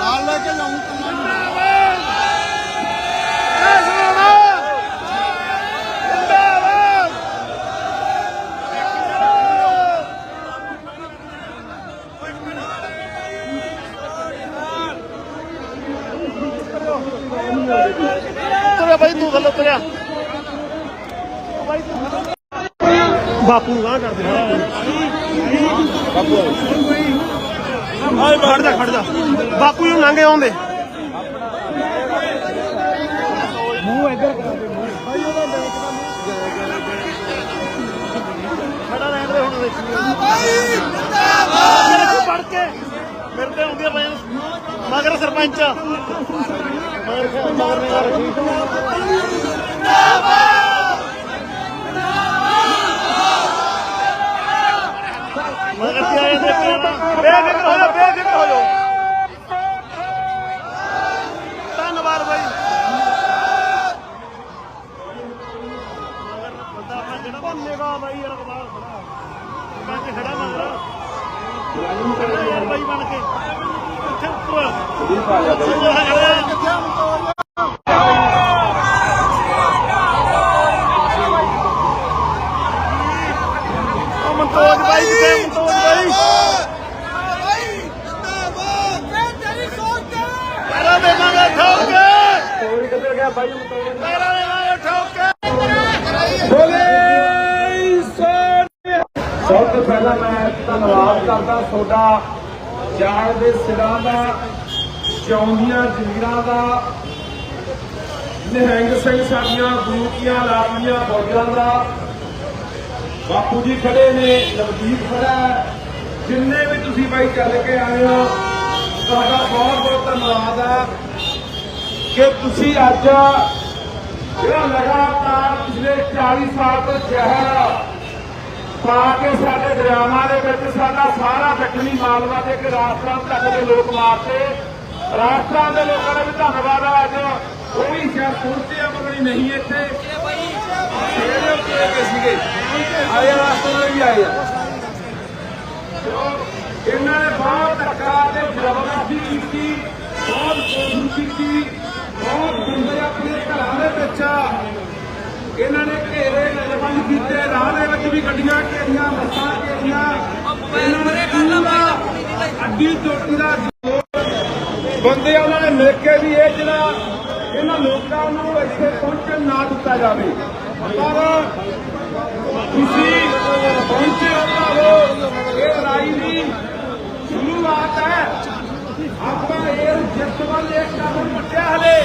ਨਾਲ ਲੈ ਕੇ ਜਾਉਂ ਕੰਨਾਂ ਤੁਰਿਆ ਬਾਈ ਤੂੰ ਥੱਲੇ ਤੁਰਿਆ ਬਾਪੂ ਨੂੰ ਗਾਂ ਕਰਦੇ ਬਾਪੂ ਆਏ ਖੜ ਜਾ ਖੜ ਜਾ ਬਾਪੂ ਨੂੰ ਲੰਘੇ ਆਉਂਦੇ ਮੂੰਹ ਇੱਧਰ ਖੜਾ ਰਹਿਣ ਦੇ ਹੁਣ ਦੇਖੀ ਮੇਰੇ ਕੋਲ ਪੜ ਕੇ ਮੇਰੇ ਤੇ ਪਈਆਂ ਮਗਰ ਸਰਪੰਚ। ਮਗਰ ਮਗਰ ਨੇ ਰੱਖੀ ਮਗਰ ਤੇ ਆਏ ਨੇ ਬੇਫਿਕਰ ਹੋ ਜਾ ਬੇਫਿਕਰ ਹੋ ਜਾ ਧੰਨਵਾਦ ਬਾਈ। ਮਗਰ ਬੰਦਾ ਆਪਣਾ ਜਿਹੜਾ ਬੰਨੇਗਾ ਬਾਈ ਯਾਰ ਬਾਹਰ ਖੜਾ। ਬਣ ਖੜਾ ਮਗਰ। ਬਾਈ ਬਣ ਕੇ। ਇੱਥੇ ਉੱਪਰ ਉਹ ਮਨਤੋਜ ਬਾਈ ਕਿੱਥੇ ਮਨਤੋਜ ਬਾਈ ਪੈਰਾਂ ਦੇਵਾਂਗੇ ਠੋਕ ਕੇ ਤੋੜ ਕਿੱਧਰ ਗਿਆ ਬਾਈ ਮਨਤੋਜ ਪੈਰਾਂ ਦੇਵਾਂਗੇ ਠੋਕ ਕੇ ਸਭ ਤੋਂ ਪਹਿਲਾਂ ਮੈਂ ਧੰਨਵਾਦ ਕਰਦਾ ਤੁਹਾਡਾ ਜਾਣ ਦੇ ਸਿਰਾਂ ਦਾ ਚੌਂਦੀਆਂ ਜ਼ਮੀਰਾਂ ਦਾ, ਨਿਹੰਗ ਸਿੰਘ ਸਾਡੀਆਂ ਗੁਰੂਕੀਆਂ ਲਾਲੀਆਂ ਫੌਜਾਂ ਦਾ। ਬਾਪੂ ਜੀ ਖੜੇ ਨੇ, ਨਵਦੀਪ ਖੜਾ ਜਿੰਨੇ ਵੀ ਤੁਸੀਂ ਬਾਈ ਚੱਲ ਕੇ ਆਏ ਹੋ, ਤੁਹਾਡਾ ਬਹੁਤ ਬਹੁਤ ਧੰਨਵਾਦ ਹੈ ਕਿ ਤੁਸੀਂ ਅੱਜ ਜਿਹੜਾ ਲਗਾਤਾਰ ਪਿਛਲੇ 40 ਸਾਲ ਤੋਂ ਜ਼ਹਿਰ ਪਾ ਕੇ ਸਾਡੇ ਦਰਿਆਵਾਂ ਦੇ ਵਿੱਚ ਸਾਡਾ ਸਾਰਾ ਦੱਖਣੀ ਮਾਲਵਾ ਤੇ ਰਾਜਸਥਾਨ ਤੱਕ ਦੇ ਲੋਕ ਮਾਰਤੇ। ਰਾਜਸਥਾਨ ਦੇ ਲੋਕਾਂ ਦਾ ਵੀ ਧੰਨਵਾਦ ਆ ਅੱਜ। ਉਹ ਵੀ ਸ਼ਾਇਦ ਪਹੁੰਚੇ ਆ ਮਗਰ ਨਹੀਂ ਇੱਥੇ। ਸਵੇਰੇ ਉੱਤੇ ਸੀਗੇ ਆਏ ਰਾਜਸਥਾਨ ਦੇ ਵੀ ਆਏ ਆ। ਇਹਨਾਂ ਨੇ ਬਹੁਤ ਧੱਕਾ ਤੇ ਜ਼ਬਰਦਸਤੀ ਕੀਤੀ, ਬਹੁਤ ਕੋਸ਼ਿਸ਼ ਕੀਤੀ, ਬਹੁਤ ਬੰਦੇ ਆਪਣੇ ਘਰਾਂ ਦੇ ਵਿੱਚ ਇਹਨਾਂ ਨੇ ਘੇਰੇ ਨਜ਼ਰਬੰਦ ਕੀਤੇ ਰਾਹ ਦੇ ਵਿੱਚ ਵੀ ਗੱਡੀਆਂ ਘੇਰੀਆਂ ਬੱਸਾਂ ਘੇਰੀਆਂ ਇਹਨਾਂ ਨੇ ਪੂਰਾ ਅੱਡੀ ਚੋਟੀ ਦਾ ਬੰਦੇ ਉਹਨਾਂ ਨੇ ਮਿਲ ਕੇ ਵੀ ਇਹ ਜਿਹੜਾ ਇਹਨਾਂ ਲੋਕਾਂ ਨੂੰ ਇੱਥੇ ਪਹੁੰਚਣ ਨਾ ਦਿੱਤਾ ਜਾਵੇ। ਪਰ ਤੁਸੀਂ ਪਹੁੰਚੇ ਹੋ ਇਹ ਲੜਾਈ ਦੀ ਸ਼ੁਰੂਆਤ ਹੈ। ਆਪਾਂ ਇਹ ਜਿੱਤ ਵੱਲ ਇੱਕ ਕਦਮ ਵੱਟਿਆ ਹਲੇ।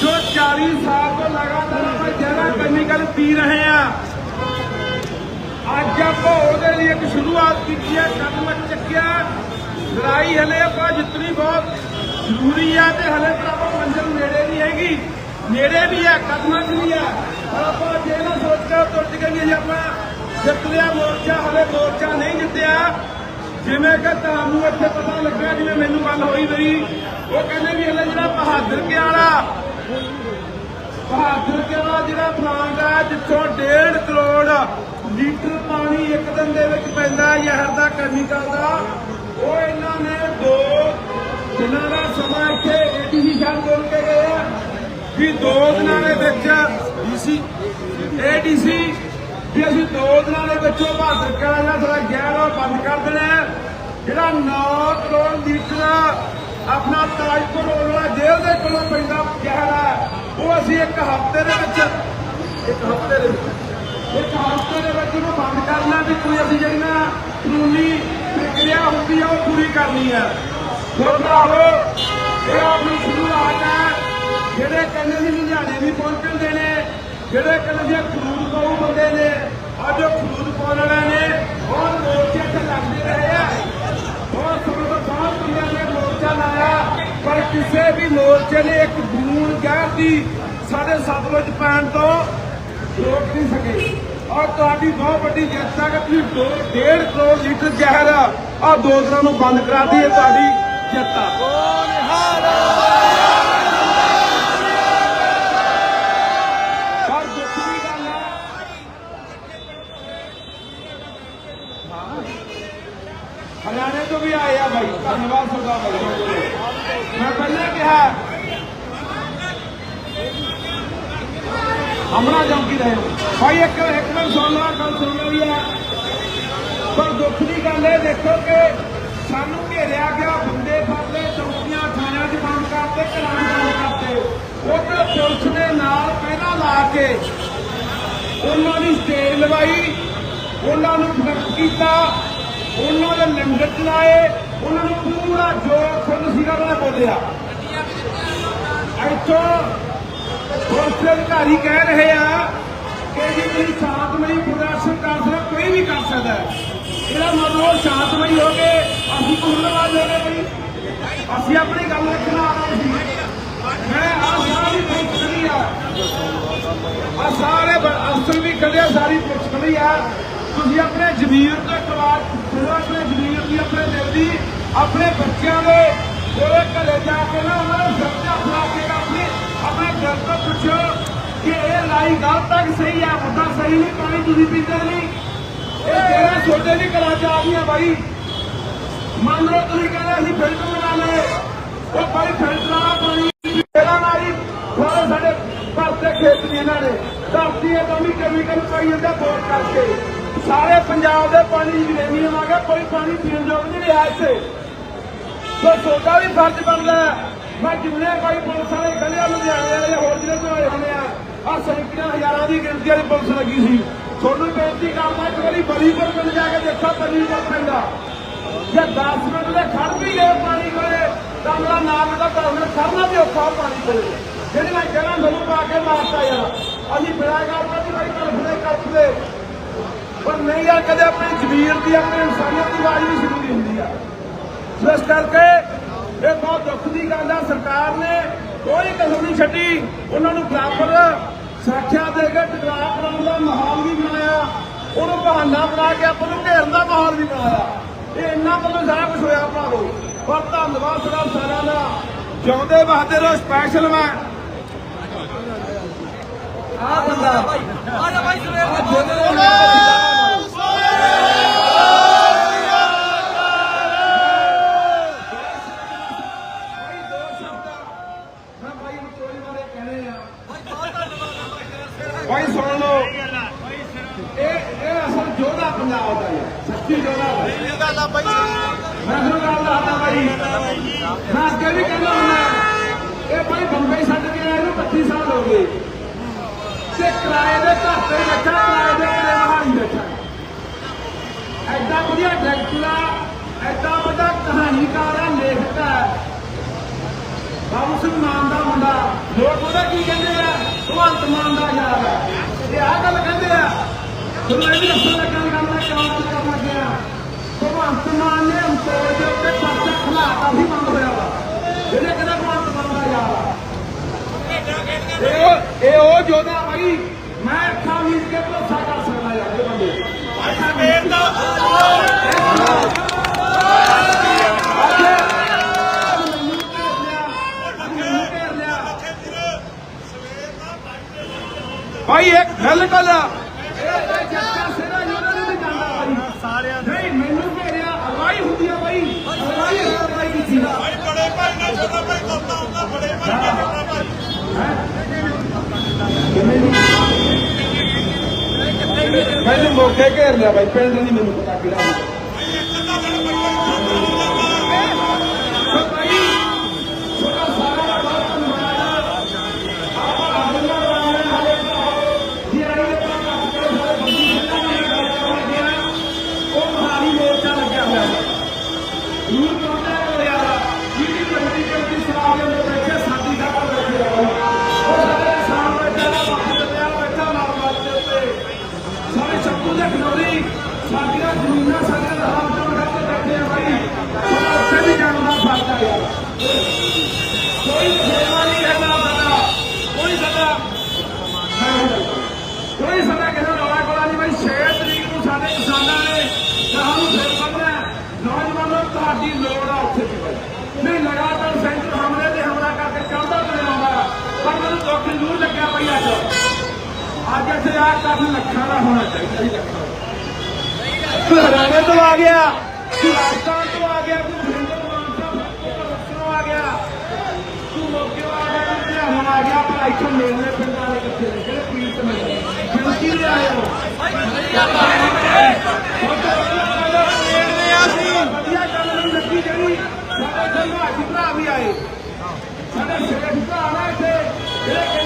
ਜੋ 40 ਸਾਲ ਤੋਂ ਲਗਾਤਾਰ ਆਪਾਂ ਜਰਾ ਕੈਮੀਕਲ ਪੀ ਰਹੇ ਆ ਅੱਜ ਆਪਾਂ ਉਹਦੇ ਲਈ ਇੱਕ ਸ਼ੁਰੂਆਤ ਕੀਤੀ ਹੈ, ਕਦਮ ਚੱਕਿਆ। ਲੜਾਈ ਹਲੇ ਆਪਾਂ ਜਿੱਤਣੀ ਬਹੁਤ ਜ਼ਰੂਰੀ ਆ ਤੇ ਹਲੇ ਪਰ ਆਪਾਂ ਮੰਜ਼ਿਲ ਨੇੜੇ ਨਹੀਂ ਹੈਗੀ। ਨੇੜੇ ਵੀ ਹੈ ਕਦਮਾਂ 'ਚ ਵੀ ਹੈ ਪਰ ਆਪਾਂ ਜੇ ਨਾ ਸੋਚ ਕੇ ਤੁਰ ਗਏ ਵੀ ਆਪਾਂ ਜਿੱਤ ਲਿਆ ਮੋਰਚਾ, ਹਲੇ ਮੋਰਚਾ ਨਹੀਂ ਜਿੱਤਿਆ। ਜਿਵੇਂ ਕਿ ਤੁਹਾਨੂੰ ਇੱਥੇ ਪਤਾ ਲੱਗਿਆ ਜਿਵੇਂ ਮੈਨੂੰ ਗੱਲ ਹੋਈ ਬਈ ਉਹ ਕਹਿੰਦੇ ਵੀ ਹਲੇ ਜਿਹੜਾ ਬਹਾਦਰ ਕੇ ਵਾਲਾ ਬਹਾਦਰ ਕੇ ਵਾਲਾ ਜਿਹੜਾ ਪਲਾਂਟ ਹੈ ਜਿੱਥੋਂ 1.5 ਕਰੋੜ ਲੀਟਰ ਪਾਣੀ ਇੱਕ ਦਿਨ ਦੇ ਵਿੱਚ ਪੈਂਦਾ ਜ਼ਹਿਰ ਦਾ ਕੈਮੀਕਲ ਦਾ। ਉਹ ਇਹਨਾਂ ਨੇ ਦੋ ਦਿਨਾਂ ਦਾ ਸਮਾਂ ਇੱਥੇ ਏਡੀਸੀ ਬੋਲ ਕੇ ਗਏ ਵੀ ਦੋ ਦਿਨਾਂ ਦੇ ਵਿੱਚ ਡੀਸੀ, ਏਡੀਸੀ, ਵੀ ਅਸੀਂ ਦੋ ਦਿਨਾਂ ਦੇ ਵਿੱਚੋਂ ਬਹਾਦਰ ਕਰਾਂ ਵਾਲਾ ਜਿਹੜਾ ਗੈਰ ਉਹ ਬੰਦ ਕਰ ਦੇਣਾ ਜਿਹੜਾ 9 ਕਰੋੜ ਲੀਟਰ ਆਪਣਾ ਤਾਜਪੁਰ ਰੋਡ ਵਾਲਾ ਜੇਲ੍ਹ ਦੇ ਕੋਲੋਂ ਪੈਂਦਾ ਜ਼ਹਿਰ ਹੈ, ਉਹ ਅਸੀਂ ਇੱਕ ਹਫ਼ਤੇ ਦੇ ਵਿੱਚ, ਇੱਕ ਹਫ਼ਤੇ ਦੇ ਵਿੱਚ, ਇੱਕ ਹਫ਼ਤੇ ਬੰਦ ਕਰਨਾ ਵੀ ਕੋਈ ਅਸੀਂ ਜਿਹੜੀ ਨਾ ਕਾਨੂੰਨੀ ਪ੍ਰਕਿਰਿਆ ਹੁੰਦੀ ਆ ਉਹ ਪੂਰੀ ਕਰਨੀ ਹੈ ਸੋ ਇਹ ਆਪਣੀ ਸ਼ੁਰੂਆਤ ਹੈ ਜਿਹੜੇ ਕਹਿੰਦੇ ਸੀ ਲੁਧਿਆਣੇ ਵੀ ਪਹੁੰਚਣ ਦੇ ਨੇ, ਜਿਹੜੇ ਕਹਿੰਦੇ ਸੀ ਖਰੂਦ ਪਾਉ ਬੰਦੇ ਨੇ, ਅੱਜ ਉਹ ਖਰੂਦ ਪਾਉਣ ਵਾਲੇ ਨੇ, ਬਹੁਤ ਮੋਰਚੇ ਤੇ ਲੱਗਦੇ ਰਹੇ ਆ। ਬਹੁਤ ਸਮੇਂ ਤੋਂ ਬਹੁਤ ਬੰਦਿਆਂ ਨੇ ਮੋਰਚਾ ਲਾਇਆ, ਪਰ ਕਿਸੇ ਵੀ ਮੋਰਚੇ ਨੇ ਇੱਕ ਬੂੰਦ ਜ਼ਹਿਰ ਦੀ ਸਾਡੇ ਸਤਲੁਜ ਪੈਣ ਤੋਂ ਰੋਕ ਨਹੀਂ ਸਕੇ। ਔਰ ਤੁਹਾਡੀ ਬਹੁਤ ਵੱਡੀ ਜਿੱਤ ਕਿ ਤੁਸੀਂ 1.5 ਕਰੋੜ ਲੀਟਰ ਜ਼ਹਿਰ ਆ। ਦੋਸਤਾਂ ਨੂੰ ਬੰਦ ਕਰਾਤੀ ਹੈ ਤੁਹਾਡੀ ਜਿੱਤ ਹਰਿਆਣੇ ਤੋਂ ਵੀ ਆਏ ਆ ਭਾਈ ਧੰਨਵਾਦ ਤੁਹਾਡਾ ਭਾਈ ਮੈਂ ਪਹਿਲਾਂ ਕਿਹਾ ਹਮਣਾ ਚੌਂਕੀ ਰਹੇ ਭਾਈ ਇੱਕ ਇੱਕ ਮਿੰਟ ਸੁਣ ਲਾ ਗੱਲ ਸੁਣ ਲਈ ਆ। ਪਰ ਦੁੱਖ ਦੀ ਗੱਲ ਇਹ ਦੇਖੋ ਕਿ ਸਾਨੂੰ ਘੇਰਿਆ ਗਿਆ ਬੰਦੇ ਫੜਦੇ ਚੌਕੀਆਂ ਥਾਣਿਆਂ 'ਚ ਬੰਦ ਕਰਤੇ 'ਚ ਬੰਦ ਕਰਤੇ ਪੁਲਿਸ ਨੇ ਨਾਲ ਪਹਿਲਾਂ ਲਾ ਕੇ ਉਹਨਾਂ ਦੀ ਸਟੇਜ ਲਵਾਈ ਉਹਨਾਂ ਨੂੰ ਫ਼ਰਕ ਕੀਤਾ ਉਹਨਾਂ ਦੇ ਲੰਗਰ ਚਲਾਏ ਉਹਨਾਂ ਨੂੰ ਪੂਰਾ ਜੋ ਖੁਦ ਸੀਗਾ ਉਹਨਾਂ ਬੋਲਿਆ। ਇੱਥੋਂ ਪੁਲਿਸ ਅਧਿਕਾਰੀ ਕਹਿ ਰਹੇ ਆ ਕਿ ਜੀ ਤੁਸੀਂ ਸ਼ਾਂਤਮਈ ਪ੍ਰਦਰਸ਼ਨ ਕਰ ਸਕਦੇ ਹੋ, ਕੋਈ ਵੀ ਕਰ ਸਕਦਾ ਇਹਦਾ ਮਤਲਬ ਸ਼ਾਂਤਮਈ ਹੋ ਕੇ ਅਸੀਂ ਕੁੰਡਲਵਾਜ ਹੋ ਗਏ ਬਈ ਅਸੀਂ ਆਪਣੀ ਗੱਲ ਰੱਖਣ ਆ ਰਹੇ ਸੀ। ਮੈਂ ਆ ਸਾਰੀ ਪੁਲਿਸ ਆ। ਆ ਸਾਰੇ ਅਸਲ ਵੀ ਕੱਢਿਆ ਸਾਰੀ ਪੁੱਛਣੀ ਖੜੀ ਆ। ਤੁਸੀਂ ਆਪਣੇ ਜ਼ਮੀਰ ਤੋਂ ਇੱਕ ਵਾਰ ਪੁੱਛੋ ਆਪਣੇ ਜ਼ਮੀਰ ਦੀ ਆਪਣੇ ਦਿਲ ਦੀ ਆਪਣੇ ਬੱਚਿਆਂ ਦੇ ਜਿਹੜੇ ਘਰੇ ਜਾ ਕੇ ਨਾ ਉਹਨਾਂ ਨੂੰ ਸੱਚਾ ਫੜਾ ਕੇ ਦਿਲ ਤੋਂ ਪੁੱਛੋ ਕਿ ਇਹ ਲਾਈ ਗੱਲ ਤੱਕ ਸਹੀ ਆ? ਮੁੱਦਾ ਸਹੀ ਨਹੀਂ ਪਾਣੀ ਤੁਸੀਂ ਪੀਂਦੇ ਨਹੀਂ। ਇਹ ਤੇਰਾ ਛੋਟੇ ਦੀ ਕਲਾ ਆ ਗਈਆਂ ਬਾਈ। ਮੰਨ ਲਓ ਤੁਸੀਂ ਕਹਿੰਦੇ ਅਸੀਂ ਫਿਲਟਰ ਲਗਾ ਲਏ। ਉਹ ਭਾਈ ਫਿਲਟਰ ਵਾਲਾ ਪਾਣੀ ਤੇਰਾ ਨਾਲ ਸਾਰੇ ਸਾਡੇ ਘਰ ਦੇ ਖੇਤ ਨੇ ਇਹਨਾਂ ਨੇ। ਧਰਤੀ ਇਹ ਵੀ ਕੈਮੀਕਲ ਪਾਈ ਜਾਂਦਾ ਬੋਰ ਕਰਕੇ। ਸਾਰੇ ਪੰਜਾਬ ਦੇ ਪਾਣੀ ਦੀ ਯੂਰੇਨੀਅਮ ਆ ਗਿਆ ਕੋਈ ਪਾਣੀ ਪੀਣ ਯੋਗ ਨਹੀਂ ਰਿਹਾ ਇੱਥੇ। ਸੋ ਤੁਹਾਡਾ ਵੀ ਫਰਜ਼ ਬਣਦਾ। ਹੈ। ਮੈਂ ਜਿੰਨੇ ਕੋਈ ਪੁਲਿਸ ਵਾਲੇ ਖੜੇ ਆ, ਲੁਧਿਆਣੇ ਵਾਲੇ ਹੋਰ ਜ਼ਿਲ੍ਹੇ ਤੋਂ ਆਏ ਹੋਣੇ ਆ। ਆ ਸੈਂਕੜਿਆਂ ਹਜ਼ਾਰਾਂ ਦੀ ਗਿਣਤੀ ਵਾਲੀ ਪੁਲਿਸ ਲੱਗੀ ਸੀ। ਤੁਹਾਨੂੰ ਬੇਨਤੀ ਕਰਦਾ, ਇੱਕ ਵਾਰੀ ਬਲੀਪੁਰ ਪਿੰਡ ਜਾ ਕੇ ਦੇਖੋ ਬਲੀਪੁਰ ਪਿੰਡ ਜੇ 10 ਮਿੰਟ ਦੇ ਖੜ ਵੀ ਗਏ ਪਾਣੀ ਕੋਲੇ, ਤਾਂ ਮੇਰਾ ਨਾਮ ਦਾ ਕਰਨਾ ਖੜਨਾ ਵੀ ਔਖਾ ਪਾਣੀ ਕੋਲੇ। ਜਿਹੜੀ ਮੈਂ ਕਹਿਣਾ ਮੈਨੂੰ ਪਾ ਕੇ ਮਾਰਤਾ ਯਾਰ, ਅਸੀਂ ਬਿਨਾਂ ਗੱਲ ਵੀ ਵਾਰੀ ਕਲਫਦੇ ਕਰਦੇ ਪਰ ਨਹੀਂ ਆ ਕਦੇ ਆਪਣੀ ਜ਼ਮੀਰ ਦੀ, ਆਪਣੀ ਇਨਸਾਨੀਅਤ ਦੀ ਆਵਾਜ਼ ਵੀ ਜ਼ਰੂਰੀ ਹੁੰਦੀ ਆ। ਸੋ ਇਸ ਕਰਕੇ ਇਹ ਬਹੁਤ ਦੁੱਖ ਦੀ ਗੱਲ ਆ। ਸਰਕਾਰ ਨੇ ਕੋਈ ਕਸਰ ਨਹੀਂ ਛੱਡੀ। ਉਹਨਾਂ ਨੂੰ ਬਰਾਬਰ ਸੁਰੱਖਿਆ ਦੇ ਕੇ ਟਕਰਾਅ ਕਰਾਉਣ ਦਾ ਮਾਹੌਲ ਵੀ ਬਣਾਇਆ। ਉਹਨੂੰ ਬਹਾਨਾ ਬਣਾ ਕੇ ਆਪਾਂ ਨੂੰ ਘੇਰਨ ਦਾ ਮਾਹੌਲ ਵੀ ਬਣਾਇਆ। ਇਹ ਇੰਨਾ ਵੱਲੋਂ ਸਾਰਾ ਕੁਝ ਹੋਇਆ ਭਾਰੋ ਪਰ ਧੰਨਵਾਦ ਸਦਾ ਸਾਰਿਆਂ ਦਾ। ਜਿਉਂਦੇ ਵਸਦੇ ਰਹੋ ਸਪੈਸ਼ਲ ਮੈਂ ਆ ਬੰਦਾ। ਆ ਜਾ ਭਾਈ ਮੈਂ ਭਾਈ ਨੂੰ ਚੋਰੀ ਬਾਰੇ ਕਹਿਣੇ ਆ ਭਾਈ ਸੁਣ ਲਓ ਇਹ ਇਹ ਅਸਲ ਜੋਧਾ ਪੰਜਾਬ ਦਾ ਹੈ ਸੱਚੀ ਜੋਧਾ ਹੈ ਇਹ ਗੱਲ ਆ। ਬਾਈ ਮੈਂ ਤੁਹਾਨੂੰ ਗੱਲ ਦੱਸਦਾ ਭਾਈ ਮੈਂ ਅੱਗੇ ਵੀ ਕਹਿੰਦਾ ਹੁੰਦਾ। ਇਹ ਭਾਈ ਬੰਬਈ ਛੱਡ ਕੇ ਆਏ ਨੂੰ 25 ਸਾਲ ਹੋ ਗਏ। ਤੇ ਕਿਰਾਏ ਦੇ ਘਰ ਤੇ ਬੈਠਾ ਕਿਰਾਏ ਦੇ ਘਰੇ ਮਹਾਲੀ ਬੈਠਾ। ਐਡਾ ਵਧੀਆ ਡਾਇਰੈਕਟਰ ਆ ਐਡਾ ਵੱਡਾ ਕਹਾਣੀਕਾਰ ਆ ਲੇਖਕ ਆ। ਬਾਬੂ ਸਿੰਘ ਮਾਨ ਦਾ ਮੁੰਡਾ। ਲੋਕ ਉਹਦਾ ਕੀ ਕਹਿੰਦੇ ਆ? ਭਗਵੰਤ ਮਾਨ ਦਾ ਯਾਰ ਆ। ਇਹ ਆ ਗੱਲ ਕਹਿੰਦੇ ਆ। ਤੁਹਾਨੂੰ ਇਹ ਵੀ ਦੱਸਣ ਲੱਗਾ ਗੱਲ ਮੈਂ ਕਿਉਂ ਬਿਲਕੁਲ ਸਾਰਿਆਂ ਨਹੀਂ ਮੈਨੂੰ ਘੇਰਿਆ ਅਗਵਾਈ ਹੁੰਦੀ ਆ ਭਾਈ ਅਗਵਾਈ ਅਗਵਾਈ ਕੀਤੀ ਆ ਭਾਈ ਬੜੇ ਭਾਈ ਨਾਲ ਛੋਟਾ ਭਾਈ ਕੋਤਾ ਹੁੰਦਾ ਬੜੇ ਭਾਈ ਨਾਲ ਛੋਟਾ ਭਾਈ। ਮੈਨੂੰ ਮੌਕੇ ਘੇਰ ਲਿਆ ਬਾਈ ਪਿੰਡ ਨਹੀਂ ਮੈਨੂੰ ਪਤਾ ਕਿਹੜਾ। Юра! ਆ ਕਰਨ ਲੱਖਾਂ ਦਾ ਹੋਣਾ ਚਾਹੀਦਾ ਸੀ ਲੱਖਾਂ ਦਾ। ਹਰਿਆਣੇ ਤੋਂ ਆ ਗਿਆ। ਰਾਜਸਥਾਨ ਤੋਂ ਆ ਗਿਆ ਤੂੰ ਸੁਰਿੰਦਰ ਮਾਨ ਸਾਹਿਬ ਰਸਨੋਂ ਆ ਗਿਆ। ਤੂੰ ਮੌਕੇ ਆ ਗਿਆ ਧਿਆਨ ਆ ਗਿਆ ਪਰ ਇੱਥੇ ਮੇਲੇ ਪਿੰਡਾਂ ਵਾਲੇ ਕਿੱਥੇ ਨੇ ਜਿਹੜੇ ਪੀਰ ਤੇ ਮਿਲਦੇ ਕਿਉਂਕਿ ਲੈ ਆਏ ਹੋ? ਵਧੀਆ ਗੱਲ ਨਹੀਂ ਲੱਗੀ ਜਿਹੜੀ ਸਾਡੇ ਸੰਘਾਜੀ ਭਰਾ ਵੀ ਆਏ। ਸਾਡੇ ਸੇਠ ਭਰਾ ਨਾ ਇੱਥੇ ਜਿਹੜੇ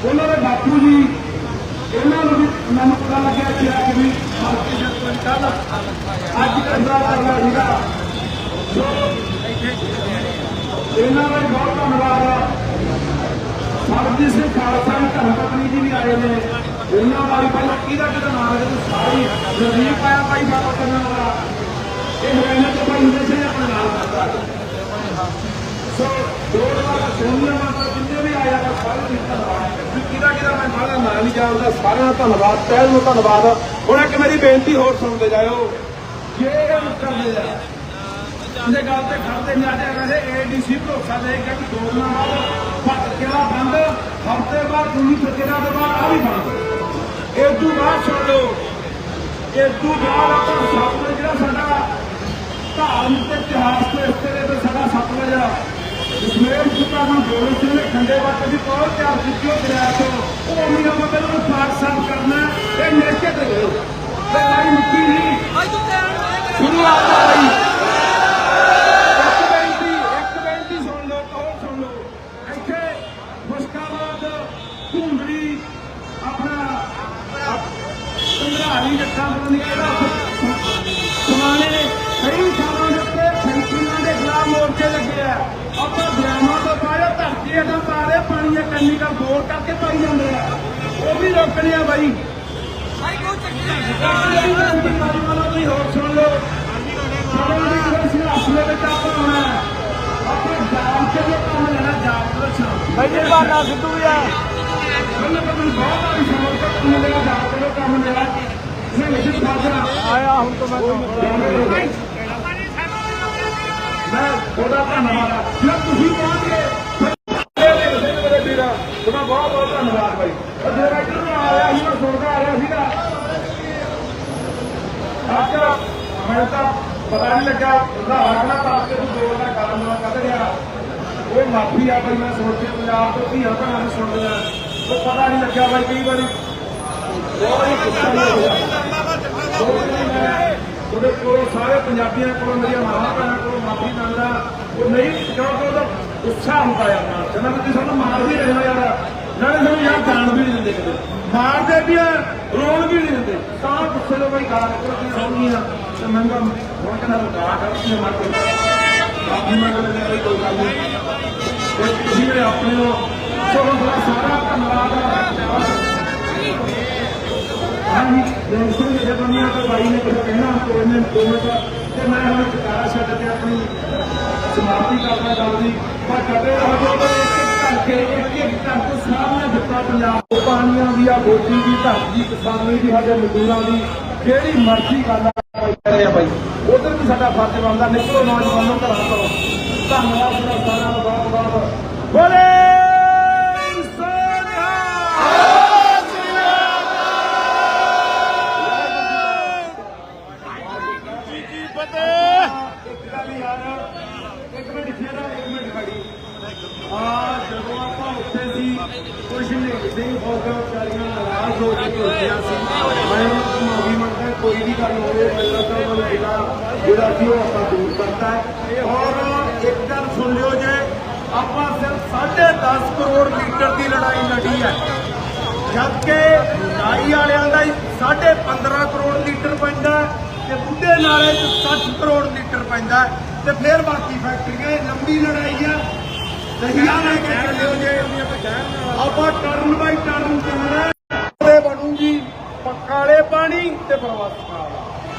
ਉਹਨਾਂ ਦੇ ਬਾਪੂ ਜੀ ਇਹਨਾਂ ਨੂੰ ਵੀ ਮੈਨੂੰ ਪਤਾ ਲੱਗਿਆ ਕਿ ਅੱਜ ਵੀ ਭਾਰਤੀ ਜਨਤਾ ਪਾਰਟੀ ਕੱਲ ਅੱਜ ਕੰਦਾ ਕਰਨਾ ਸੀਗਾ ਸੋ ਇਹਨਾਂ ਦਾ ਬਹੁਤ ਧੰਨਵਾਦ ਸਰਬਜੀਤ ਸਿੰਘ ਖਾਲਸਾ ਜੀ ਧਰਮ ਪਤਨੀ ਜੀ ਵੀ ਆਏ ਨੇ। ਉਹਨਾਂ ਦਾ ਵੀ ਪਹਿਲਾਂ ਕਿਹਦਾ ਕਿਹਦਾ ਨਾਮ ਹੈ? ਜਦੋਂ ਸਾਰੀ ਨਜ਼ਦੀਕ ਆਇਆ ਭਾਈ ਬਾਬਾ ਕਰਨ ਵਾਲਾ ਇਹ ਹਰਿਆਣਾ ਤੋਂ ਭਾਈ ਹੁੰਦੇ ਸੀ, ਆਪਣੇ ਨਾਲ ਕਰਦਾ। ਸੋ, ਦੋ ਵਾਰ ਸੋਨੀਆ ਮਾਤਾ ਜਿੰਨੇ ਵੀ ਆਇਆ ਤਾਂ ਸਾਰੇ ਨੂੰ ਧੰਨਵਾਦ ਕਿਹਦਾ ਕਿਹਦਾ ਮੈਂ ਸਾਰਾ ਨਾਂ ਨਹੀਂ ਜਾਣਦਾ, ਸਾਰਿਆਂ ਦਾ ਧੰਨਵਾਦ, ਪਹਿਲ ਨੂੰ ਧੰਨਵਾਦ। ਹੁਣ ਇੱਕ ਮੇਰੀ ਬੇਨਤੀ ਹੋਰ ਸੁਣਦੇ ਜਾਇਓ। ਜੇ ਇਹ ਕਰਦੇ ਜਾ ਇਹਦੇ ਗੱਲ ਤੇ ਖੜਦੇ ਨਹੀਂ ਆਦੇ ਰਹੇ ਏਡੀਸੀ ਭਰੋਸਾ ਦੇ ਕਿ ਦੋ ਦਿਨਾਂ ਬਾਅਦ ਭੱਟ ਕਿਲਾ ਬੰਦ ਹਫ਼ਤੇ ਬਾਅਦ ਦੂਜੀ ਫਕੀਰਾਂ ਦੇ ਬਾਅਦ ਆ ਵੀ ਬੰਦ। ਇਹ ਤੋਂ ਬਾਅਦ ਸੁਣ ਲਓ ਇਹ ਤੋਂ ਬਾਅਦ ਆਪਾਂ ਸਤਲੁਜ ਜਿਹੜਾ ਸਾਡਾ ਧਾਰਮਿਕ ਤੇ ਇਤਿਹਾਸ ਦੇ ਉੱਤੇ ਤੇ ਸਾਡਾ ਸਤਲੁਜ ਜਸਮੇਰ ਸੁੱਤਾ ਨੂੰ ਗੋਲ ਸਿੰਘ ਨੇ ਖੰਡੇ ਵੱਟ ਦੀ ਪੌਲ ਤਿਆਰ ਕੀਤੀ ਉਹ ਦਰਿਆ ਤੋਂ। ਉਹ ਉਮੀ ਆਪਾਂ ਪਹਿਲਾਂ ਪਾਕ ਸਾਫ਼ ਕਰਨਾ ਇਹ ਨੇਕੇ ਤੇ ਗਏ। ਤੇ ਲਾਈ ਮਿੱਟੀ ਨਹੀਂ। ਸ਼ੁਰੂਆਤ ਆ ਰਹੀ ਕੈਮੀਕਲ ਬੋਰ ਕਰਕੇ ਪਾਈ ਜਾਂਦੇ ਆ। ਉਹ ਵੀ ਰੋਕਣੇ ਆ ਬਾਈ। ਤੁਸੀਂ ਹੋਰ ਸੁਣ ਲਓ। ਸਮਾਂ ਦੀ ਜਿਹੜਾ ਸੰਘਰਸ਼ ਦੇ ਵਿੱਚ ਆਪਾਂ ਆਉਣਾ ਹੈ। ਆਪਾਂ ਜਾਮ ਕੇ ਜੋ ਕੰਮ ਲੈਣਾ ਜਾਮ ਪ੍ਰਦਰਸ਼ਨ ਬਾਈ ਜੀ ਬਾਨਾ ਸਿੱਧੂ ਵੀ ਆ। ਉਹਨੇ ਪਤਾ ਨਹੀਂ ਬਹੁਤ ਆਈ ਸਮਝ ਕੇ ਕੰਮ ਲੈਣਾ ਜਾਮ ਜੋ ਕੰਮ ਲੈਣਾ ਇਹ ਨਿਸ਼ਚਿਤ ਸਾਜਣਾ ਆਇਆ ਹੁਣ ਤੋਂ ਮੈਂ ਮੈਂ ਤੁਹਾਡਾ ਧੰਨਵਾਦ ਆ। ਜੇ ਤੁਸੀਂ ਪਹੁੰਚ ਗਏ ਤੁਹਾਡਾ ਬਹੁਤ ਬਹੁਤ ਧੰਨਵਾਦ ਬਾਈ ਉਹ ਜਿਹੜਾ ਇੱਧਰ ਨੂੰ ਆਇਆ ਸੀ ਮੈਂ ਸੁਣਦਾ ਆ ਰਿਹਾ ਸੀਗਾ ਅੱਜ ਮੈਂ ਤਾਂ ਪਤਾ ਨਹੀਂ ਲੱਗਾ ਉਹਦਾ ਆਗਣਾ ਪਾਸ ਕੇ ਤੂੰ ਬੋਲ ਦਾ ਕਾਰਨ ਨਾ ਕੱਢ ਰਿਹਾ ਉਹ ਮਾਫੀ ਆ ਬਾਈ ਮੈਂ ਸੋਚ ਕੇ ਪੰਜਾਬ ਤੋਂ ਧੀਆਂ ਭੈਣਾਂ ਨੂੰ ਸੁਣ ਲਿਆ ਉਹ ਪਤਾ ਨਹੀਂ ਲੱਗਿਆ ਬਾਈ ਕਈ ਵਾਰੀ ਬਹੁਤ ਹੀ ਗੁੱਸਾ ਨਹੀਂ ਹੋਇਆ ਉਹਦੇ ਕੋਲ ਸਾਰੇ ਪੰਜਾਬੀਆਂ ਕੋਲ ਮੇਰੀਆਂ ਮਾਵਾਂ ਭੈਣਾਂ ਕੋਲ ਮਾਫੀ ਮੰਗਦਾ ਉਹ ਨਹੀਂ ਕਿਉਂਕਿ ਉਹਦਾ ਗੁੱਸਾ ਹੁੰਦਾ ਯਾਰ ਨਾਲ ਕਹਿੰਦਾ ਸਾਨੂੰ ਮਾਰ ਵੀ ਰਹੇ ਹੋ ਯਾਰ। ਨਾਲੇ ਸਾਨੂੰ ਯਾਰ ਜਾਣ ਵੀ ਨਹੀਂ ਦਿੰਦੇ ਕਿਤੇ। ਮਾਰਦੇ ਵੀ ਆ, ਰੋਣ ਵੀ ਨਹੀਂ ਦਿੰਦੇ। ਤਾਂ ਪੁੱਛੇ ਤੋਂ ਬਈ ਗਾਲ ਕੱਢਦੀ ਰੋਣੀ ਆ। ਤੇ ਮੈਂ ਕਿਹਾ, ਹੁਣ ਕਹਿੰਦਾ ਗਾਲ ਕੱਢਦੀ ਮਾਰ ਕੇ। ਮਾਫੀ ਮੰਗ ਲੈਂਦੇ ਕੋਈ ਕੋਈ ਗੱਲ ਨਹੀਂ। ਤੁਸੀਂ ਮੇਰੇ ਆਪਣੇ ਹੋ ਸੋ ਸਾਰਾ ਧੰਨਵਾਦ ਹਾਂਜੀ ਜੈਸੇ ਜਿਹੜੇ ਤੋਂ ਬਾਈ ਨੇ ਕੁਝ ਕਹਿਣਾ ਕੋਈ ਨੇ ਦੋ ਤੇ ਮੈਂ ਹੁਣ ਚਕਾਰਾ ਛੱਡ ਕੇ ਆਪਣੀ ਸਮਾਪਤੀ ਕਰਨਾ ਗੱਲ ਪਰ ਕਦੇ ਰਹੋ ਜੋ ਇੱਕ ਇੱਕ ਇੱਕ ਇੱਕ ਕਰਕੇ ਸਾਹਮਣੇ ਦਿੱਤਾ ਪੰਜਾਬ ਪਾਣੀਆਂ ਦੀ ਆ ਬੋਟੀ ਦੀ, ਧਰਤੀ ਕਿਸਾਨੀ ਦੀ, ਸਾਡੇ ਮਜ਼ਦੂਰਾਂ ਦੀ। ਜਿਹੜੀ ਮਰਜ਼ੀ ਗੱਲ ਕਰੇ ਆ ਬਾਈ ਉਧਰ ਵੀ ਸਾਡਾ ਫਰਜ਼ ਬਣਦਾ, ਨਿਕਲੋ ਨੌਜਵਾਨੋ ਘਰਾਂ ਤੋਂ। ਧੰਨਵਾਦ ਸਾਰਿਆਂ ਦਾ ਬਹੁਤ ਬਹੁਤ ਬੋਲੇ ਸੋਨਿਹਾ ਜੀ ਕੀ ਫਤਿਹ ਇੱਕ ਗੱਲ ਯਾਰ ਇੱਕ ਮਿੰਟ ਫੇਰ ਇੱਕ ਮਿੰਟ ਖੜੀ ਆ ਜਦੋਂ ਆਪਾਂ ਉੱਥੇ ਸੀ ਕੁਝ ਨਹੀਂ ਸਿੰਘ ਹੋ ਵਿਚਾਰੀਆਂ ਨਾਰਾਜ਼ ਹੋ ਕੇ ਉੱਠਿਆ ਸੀ ਮੈਂ ਉਹਨਾਂ ਨੂੰ ਮਾਫੀ ਮੰਗਦਾ ਕੋਈ ਵੀ ਗੱਲ ਹੋਵੇ ਮੇਰਾ ਤਾਂ ਉਹਨਾਂ ਜਿਹੜਾ ਜਿਹੜਾ ਸੀ ਉਹ ਆਪਾਂ ਦੂਰ ਕਰਤਾ ਹੈ। ਔਰ ਇੱਕ ਗੱਲ ਸੁਣ ਲਿਓ ਜੇ, ਆਪਾਂ ਸਿਰਫ 10.5 ਕਰੋੜ ਲੀਟਰ ਦੀ ਲੜਾਈ ਲੜੀ ਹੈ। ਜਦਕਿ ਨਾਈ ਵਾਲਿਆਂ ਦਾ ਹੀ 15.5 ਕਰੋੜ ਲੀਟਰ ਪੈਂਦਾ ਤੇ ਬੁੱਢੇ ਨਾਲੇ 'ਚ 60 ਕਰੋੜ ਲੀਟਰ ਪੈਂਦਾ ਤੇ ਫਿਰ ਬਾਕੀ ਫੈਕਟਰੀਆਂ ਲੰਬੀ ਲੜਾਈ ਹੈ। ਦਹੀਆ ਲੈ ਕੇ ਚੱਲਿਓ ਜੇ ਆਪਾਂ ਟਰਨ ਬਾਈ ਟਰਨ ਚੱਲਣਾ ਬਣੂਗੀ ਪੱਕਾਲੇ ਪਾਣੀ ਤੇ ਪ੍ਰਵਾਸੀ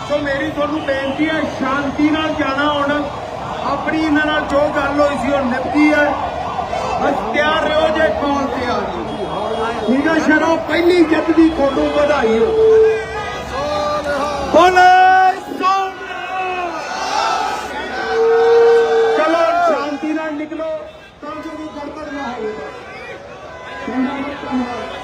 ਸੋ ਮੇਰੀ ਤੁਹਾਨੂੰ ਬੇਨਤੀ ਹੈ, ਸ਼ਾਂਤੀ ਨਾਲ ਜਾਣਾ ਹੁਣ। ਆਪਣੀ ਇਹਨਾਂ ਨਾਲ ਜੋ ਗੱਲ ਹੋਈ ਸੀ, ਉਹ ਨਿਭਦੀ ਹੈ। ਬਸ ਤਿਆਰ ਰਹੋ ਜੇ ਕੌਣ ਤੇ ਆ ਠੀਕ ਹੈ, ਸ਼ਰੋ, ਪਹਿਲੀ ਜਿੱਤ ਦੀ ਤੁਹਾਨੂੰ ਵਧਾਈ ਹੋ। ਬੋਲੇ। Thank.